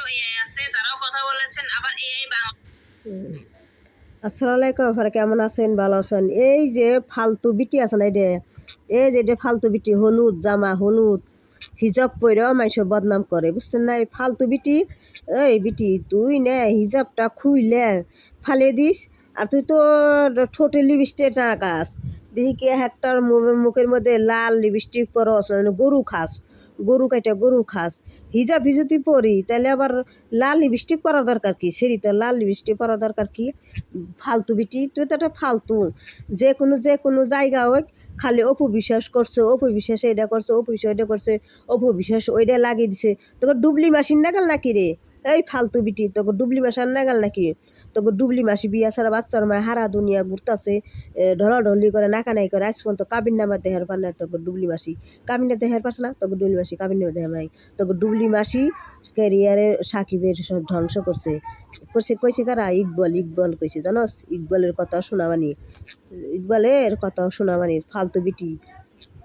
AI আছে, তারাও কথা বলেছেন, আবার এআই বাংলা আসসালামু আলাইকুম আপনারা কেমন আছেন? ভালো আছেন? এই যে ফালতু বিটি আছে না এটা এই যে এটা ফালতু বিটি, হলুদ জামা, হলুদ হিজাব পরেও মানুষের বদনাম করে, বুঝছেন না? এই ফালতু বিটি, এই বিটি, তুই নে হিজাবটা খুইলে ফালে দিস, আর তুই তো ঠোঁটে লিপস্টিক গাছ দেখি কি একটার মু- মুখের মধ্যে লাল লিপস্টিক পরস, গরু খাস। গরু কাইটা গরু খাস, হিজাব হিজুতি পরি তাহলে আবার লাল লিপস্টিক পরা দরকার কি? সেরি তো লাল লিপস্টিক পরা দরকার কি? ফালতু বিটি তুই তো একটা ফালতু। যে কোনো যে কোনো জায়গা হোক, খালি অপু বিশ্বাস করছে অপু বিশ্বাস এটা করছে অপু বিশ্বাস এটা করছে অপু বিশ্বাস ওইটা লাগিয়ে দিছে। তোকে ডুবলি মাসির নাগাল নাকি রে? এই ফালতু বিটি, তোকে ডুবলি মাসার নাগাল নাকি? তোকে ডুবলি মাসি বিয়া ছাড়া বাচ্চার মায় হারা দুনিয়া ঘুরতাছে ঢলাঢলি করে, নাকানাই করে। আজ পর্যন্ত কাবিন নামা দেহের পার নাই, তোকে ডুবলি মাসি। কাবিনা দেহের পারছে না, তোকে ডুবলি মাসি, কাবিন নামা দেহের নাই তোকে ডুবলি মাসি ক্যারিয়ারে সাকিবের সব ধ্বংস করছে। করছে, কইছে কারা? ইকবল ইকবল কইছে, জানোস? ইকবলের কথা শোনাবানি। ইকবলের কথা শোনাবানি, ফালতু বিটি।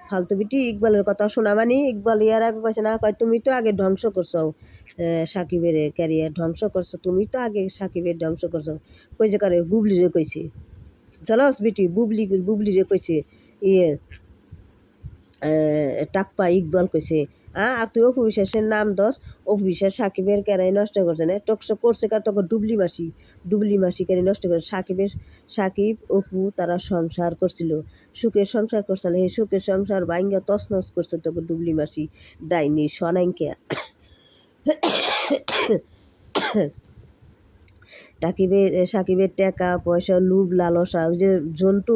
ফালতু বিটি, ইকবালের কথা শোনা মানে ইকবাল ইয়ার আগে কয়েছে না, কয়, তুমি তো আগে ধ্বংস করছ সাকিবের ক্যারিয়ার ধ্বংস করছ, তুমি তো আগে সাকিবের ধ্বংস করছ। কই যে কারে বুবলি রে কইছে। জলস বিটি, বুবলি বুবলি রে কইছে। ইয়ে টাকপা ইকবাল কইছে হ্যাঁ আর তুই অপু বিশ্বাসের নাম দস অপু সাকিবের কেরাই নষ্ট করছে না। টকশো করছে কার তোকে ডুবলি মাসি ডুবলি মাসি কেরাই নষ্ট করে। সাকিবের, সাকিব, অপু তারা সংসার করছিল। সুখের সংসার করছিল হে সুখের সংসার বাইঙ্গা তছনছ করছে তোকে ডুবলি মাসি। ডাইনি সনাইকে টাকিবের সাকিবের টাকা, পয়সা, লুভ, লালসা যে জন্তু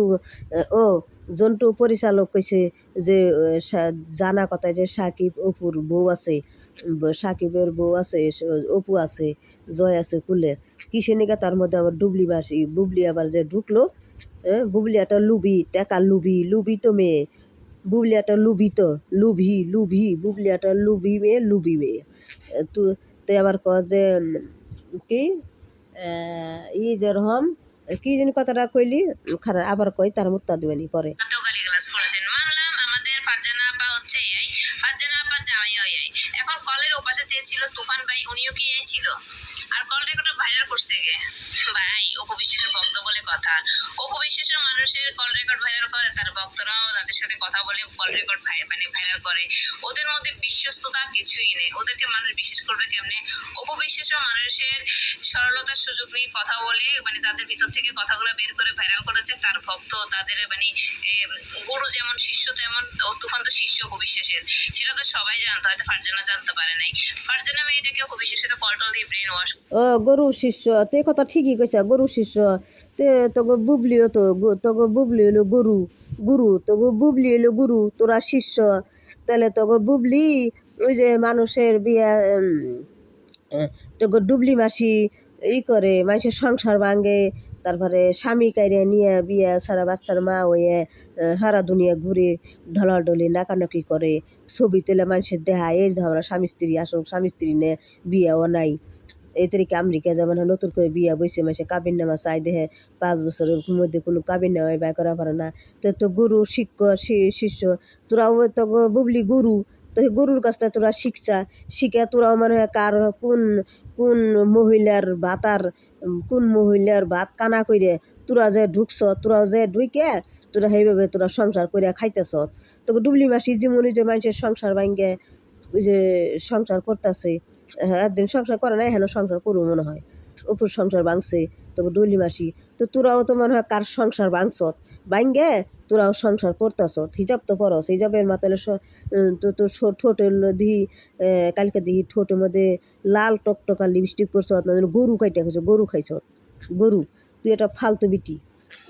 ও জন্টু পরিচালক কইছে যে জানা কথা যে সাকিব অপুর বউ আছে সাকিবের বউ আছে অপু আছে, জয় আছে কুলে। কিসে নিকা তার মধ্যে আবার ডুবলি বাসি বুবলি আবার যে ঢুকলো বুবলি একটা লুবি, টাকা লুবি লুবি তো মেয়ে। বুবলি একটা লুবি তো লুভি লুভি বুবলি একটা লুবি মেয়ে লুবি মেয়ে। তো আবার ক যে কি ই যেরকম কি জানি কথাটা কইলি? খারাপ, আবার কই, তার মুত্তা দিবানি পরে। এখন কলের ওপাশে যে ছিল তুফান ভাই, উনিও কি এই ছিল? আর কল ভাইরাল করছে গে। ভাই, অপু বিশ্বাসের ভক্ত বলে কথা। অপু বিশ্বাসের মানুষের কল রেকর্ড ভাইরাল করে, তার ভক্তরাও তাদের সাথে কথা বলে কল রেকর্ড ভাই মানে ভাইরাল করে। ওদের মধ্যে বিশ্বস্ততা কিছুই নেই। ওদেরকে মানুষ বিশ্বাস করবে কেমনে? অপু বিশ্বাসও মানুষের সরলতার সুযোগ নিয়ে কথা বলে মানে তাদের ভিতর থেকে কথাগুলো বের করে ভাইরাল করেছে তার ভক্ত তাদের মানে গুরু যেমন শিষ্য তেমন তুফান তো শিষ্য অপবিশ্বাসের সেটা তো সবাই জানতো হয়তো ফারজানা জানতে পারে নাই। ফারজানা মেয়েটাকে অপবিশ্বাসের সাথে কলটল দিয়ে ব্রেন ওয়াশ ও গরু শিষ্য তে কথা ঠিকই কইছা গরু শিষ্য। তে তোকে বুবলিও তো গো- বুবলি হলো গরু গুরু তোকে বুবলি হলো গুরু তোরা শিষ্য। তাহলে তোকে বুবলি ওই যে মানুষের বিয়া আহ, ডুবলি মাসি ই করে মানুষের সংসার ভাঙে তারপরে স্বামী কাইরে নিয়ে বিয়া সারা বাচ্চার মা হয়ে আহ, সারা দুনিয়া ঘুরে ঢলাঢলি নাকানাকি করে ছবি তুলে মানুষের দেহা এই ধরা স্বামী স্ত্রী আসুক স্বামী স্ত্রী নে বিয়াও নাই। এই তারিখে আমেরিকা যেমন নতুন করে বিয়া বইছে মাসে কাবিন নামা চাই দেহে পাঁচ বছরের মধ্যে কোনো কাবিন নামাই ব্যয় করা পারে না। তো তো গুরু শিক্ষক শিষ্য তোরাও তো বুবলি গুরু তো গরুর কাছ থেকে তোরা শিখছা শিখে তোরাও মানে কার কোন কোন মহিলার ভাতার কোন মহিলার ভাত কানা করে তোরা যে ঢুকছ, তোরা যে ঢুকে তোরা সেইভাবে তোরা সংসার করে খাইতেছ। তোকে ডুবলি মাসি যেমন যে মানুষের সংসার ভাঙ্গে, ওই যে সংসার করতেছে একদিন সংসার করে না হেন সংসার করব মনে হয়। অপুর সংসার ভাঙছে। তোকে ডলি মাসি, তো তোরাও তো মনে হয় কার সংসার ভাঙছ ভাঙ্গে তোরাও সংসার করতেছ হিজাব তো পরস, হিজাবের মাতালে তো তো ঠো- ঠোঁটে দিহি কালকে দিহি ঠোঁটের মধ্যে লাল টকটকা লিপস্টিক যেন গরু খাইতে খাইছ, গরু খাইছ, গরু, তুই এটা ফালতু বিটি,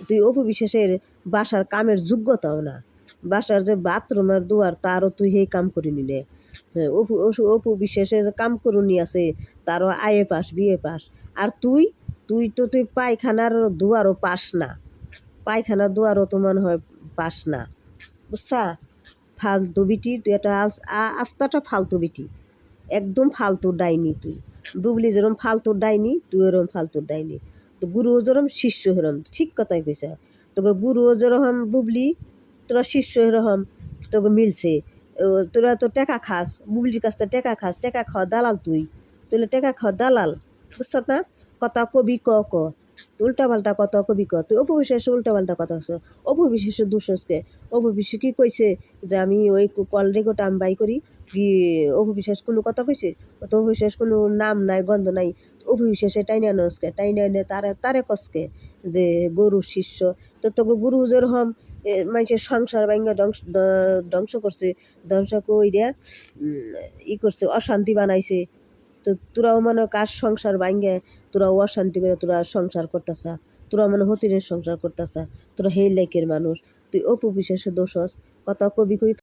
তুই অপু বিশ্বাসের বাসার কামের যোগ্যতাও না, বাসার যে বাথরুমের দুয়ার, তারও তুই সেই কাম করে নিলে হ্যাঁ অপু অপু বিশ্বাসে যে কাম করুনি আছে, তারও আয়ে পাস, বিয়ে পাস, আর তুই তুই তো, তুই পায়খানার দুয়ারও পাস না। পায়খানার দুয়ারও তো মনে হয় পাস না। বুঝছা? ফালতু বিটি, তুই একটা আস্তাটা ফালতু বিটি। একদম ফালতু ডাইনি তুই। বুবলি যেরম ফালতু ডাইনি তুই ওরম ফালতু ডাইনি। তো গুরু যেরম, শিষ্য হেরম। ঠিক কথাই কইছে। তোকে গুরু যেরকম বুবলি, তোরা শিষ্য এরকম তোকে মিলছে। তোরা তো টেকা খাস, বুবলির কাছ থেকে টেকা খাস। টেকা খাওয়া দালাল তুই। তুই টাকা খাওয়া দালাল। বুঝছ না? কথা কবি ক ক। উল্টা পাল্টা কথা কবি ক। তুই অপু বিশ্বাস উল্টা পাল্টা কথা আছে অপু বিশ্বাসের দুঃসসকে অপু বিশ্বাস কি কইছে যে আমি ওই কল রেকর্ডটা আমি বাই করি? কি অপু বিশ্বাস কোনো কথা কইছে? তো অপু বিশ্বাস কোনো নাম নাই গন্ধ নাই। অপু বিশ্বাসে টাইনে আনসকে টাইনে আনে তারে তারে কসকে যে গরু শিষ্য। তো তোকে গুরু যেরকম এ, মানুষের সংসার ভাঙ্গা ধ্বংস ধ্বংস করছে। ধ্বংস কইরা ই করছে অশান্তি বানাইছে। তো তোরাও মনে কার সংসার ভাঙ্গে তোরাও অশান্তি করে তোরা সংসার করতেছা, তোরা মানে হতিনের সংসার করতেছা, তোরা হেই লাইকের মানুষ, তুই অপু বিশেষে দোষস কথা কবি কবি